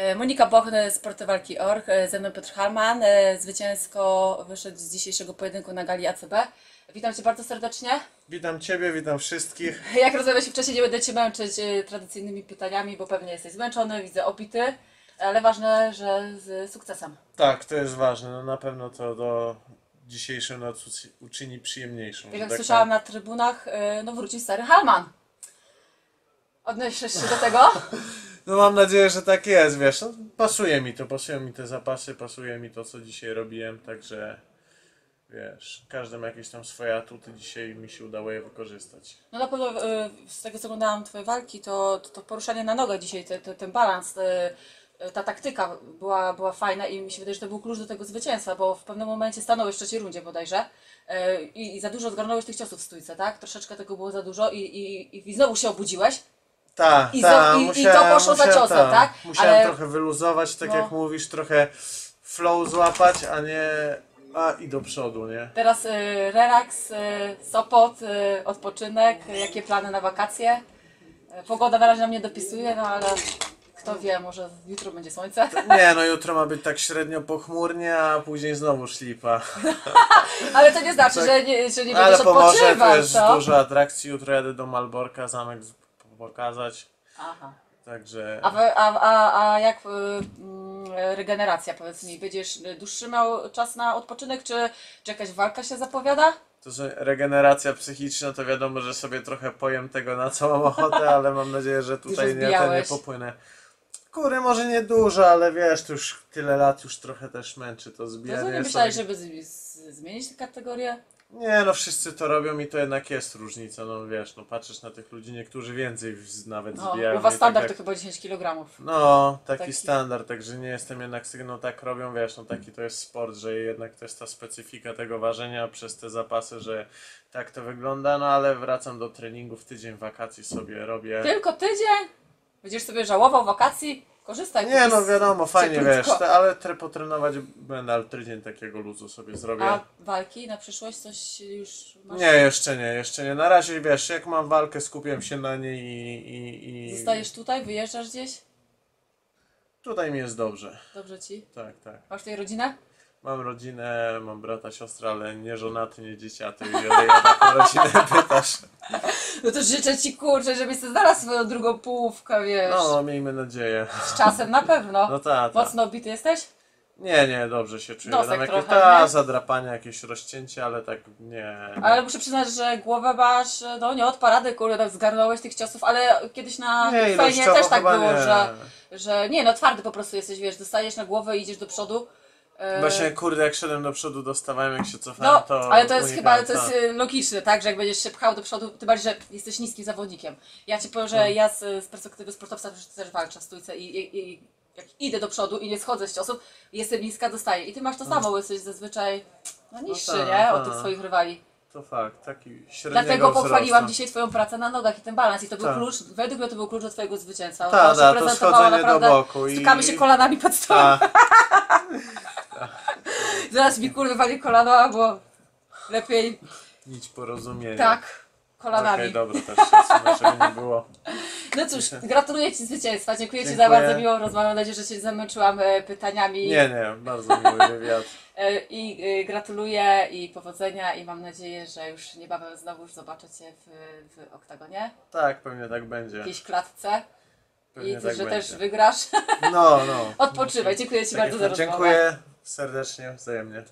E, Monika Bochny z Sporty Walki Org, e, ze mną Piotr Halman, e, zwycięsko wyszedł z dzisiejszego pojedynku na gali ACB. Witam Cię bardzo serdecznie. Witam Ciebie, witam wszystkich. Jak rozmawialiśmy wcześniej, nie będę Cię męczyć tradycyjnymi pytaniami, bo pewnie jesteś zmęczony, widzę opity, ale ważne, że z sukcesem. Tak, to jest ważne. No na pewno to do dzisiejszej nocy uczyni przyjemniejszą. Tak jak tak słyszałam na trybunach, no wrócił stary Halman. Odniesiesz się do tego? No mam nadzieję, że tak jest, wiesz. No, pasuje mi to, pasują mi te zapasy, pasuje mi to, co dzisiaj robiłem, także wiesz, każdy ma jakieś tam swoje atuty, dzisiaj mi się udało je wykorzystać. No na pewno e, z tego co oglądałam Twoje walki, to, to, to poruszanie na nogę dzisiaj, te, te, ten balans, e, e, ta taktyka była, była fajna i mi się wydaje, że to był klucz do tego zwycięstwa, bo w pewnym momencie stanąłeś w trzeciej rundzie bodajże i, i za dużo zgarnąłeś tych ciosów w stójce, tak? Troszeczkę tego było za dużo i, i, i znowu się obudziłeś. Tak, I tak, zo- i- i to musiałem, poszło za ciosem, tak? Musiałem Ale- trochę wyluzować, tak No. jak mówisz, trochę flow złapać, a nie... A i do przodu, nie? Teraz e, relaks, e, Sopot, e, odpoczynek, jakie plany na wakacje? E, Pogoda na razie nam nie dopisuje, no ale kto wie, może jutro będzie słońce. Nie, no jutro ma być tak średnio pochmurnie, a później znowu szlipa. Ale to nie znaczy, Tak. że nie, że nie Ale będziesz pomoże, odpoczywał, to jest dużo atrakcji. Jutro jadę do Malborka, zamek pokazać. Aha. Także A, a, a, a jak y, mm, regeneracja, powiedz mi, będziesz dłuższy miał czas na odpoczynek, czy, czy jakaś walka się zapowiada? to, że regeneracja psychiczna, to wiadomo, że sobie trochę pojem tego na mam ochotę, ale mam nadzieję, że tutaj nie, ten nie popłynę. Kury może nie dużo, ale wiesz, to już tyle lat już trochę też męczy to To zbijanie. nie myślałeś, sobie. żeby z, z, zmienić tę kategorię? Nie, no wszyscy to robią i to jednak jest różnica, no wiesz, no patrzysz na tych ludzi, niektórzy więcej z- nawet No, zbijają. u was i standard tak to chyba 10 kg. No, taki, Taki- standard, także nie jestem jednak z tego, no tak robią, wiesz, no taki to jest sport, że jednak to jest ta specyfika tego ważenia przez te zapasy, że tak to wygląda, no ale wracam do treningu w tydzień wakacji sobie robię. Tylko tydzień? Będziesz sobie żałował wakacji? Korzystaj. Nie no wiadomo, fajnie cieplutko. wiesz, te, ale tre, potrenować będę, ale tydzień takiego luzu sobie zrobię. A walki na przyszłość coś już masz? Nie, jeszcze nie, jeszcze nie. Na razie wiesz, jak mam walkę, skupiam się na niej i, i, i Zostajesz tutaj, wyjeżdżasz gdzieś? tutaj mi jest dobrze. Dobrze ci? Tak, tak. Masz tutaj rodzinę? Mam rodzinę, mam brata, siostrę, ale nie żonaty, nie dzieciaty. I o o taką rodzinę pytasz. No to życzę ci kurczę, żebyś sobie znalazł swoją drugą połówkę, wiesz. No, miejmy nadzieję. Z czasem na pewno. No tak, ta. Mocno obity jesteś? Nie, nie, dobrze się czuję. Nosek Tam jakieś trochę, ta, nie? zadrapania, jakieś rozcięcie, ale tak nie. Ale muszę przyznać, że głowę masz, no nie od parady, kurde, tak zgarnąłeś tych ciosów, ale kiedyś na Nie, fejnie też tak było, nie. że, że nie, no twardy po prostu jesteś, wiesz, dostajesz na głowę i idziesz do przodu. E, Właśnie, kurde, jak szedłem do przodu, dostawałem, jak się cofałem, No, to ale to jest chyba to jest tak. y, logiczne, tak? Że jak będziesz się pchał do przodu, tym bardziej, że jesteś niskim zawodnikiem. Ja ci powiem, że No. ja z, z perspektywy sportowca też- też walczę w stójce i, i, i jak idę do przodu i nie schodzę z ciosów, jestem niska, dostaję. I ty masz to samo, bo jesteś zazwyczaj no, niższy, tak, nie? Od tak. tych swoich rywali. To fakt, taki średniego Dlatego pochwaliłam wzrostu. dzisiaj twoją pracę na nogach i ten balans. I to był Tak. klucz, według mnie to był klucz do twojego zwycięstwa. Tak, się tak, to schodzenie do naprawdę, boku i- Stukamy się kolanami pod stołem. Tak, Zaraz mi kurwa wali kolano, albo lepiej nić porozumienia. tak, kolanami. Okej, dobra, też się odsunę, żeby nie było. No cóż, gratuluję Ci zwycięstwa. Dziękuję, Ci za Dziękuję. bardzo miłą rozmowę. Mam nadzieję, że Cię zamęczyłam e, pytaniami. Nie, nie, bardzo miły wywiad. E, I e, gratuluję i powodzenia i mam nadzieję, że już niebawem znowu zobaczę Cię w, w oktagonie, Tak, pewnie tak w będzie. jakiejś klatce Pewnie i tak że będzie. też wygrasz. No, no. Odpoczywaj. Dziękuję Ci Tak bardzo za rozmowę. Dziękuję serdecznie, wzajemnie.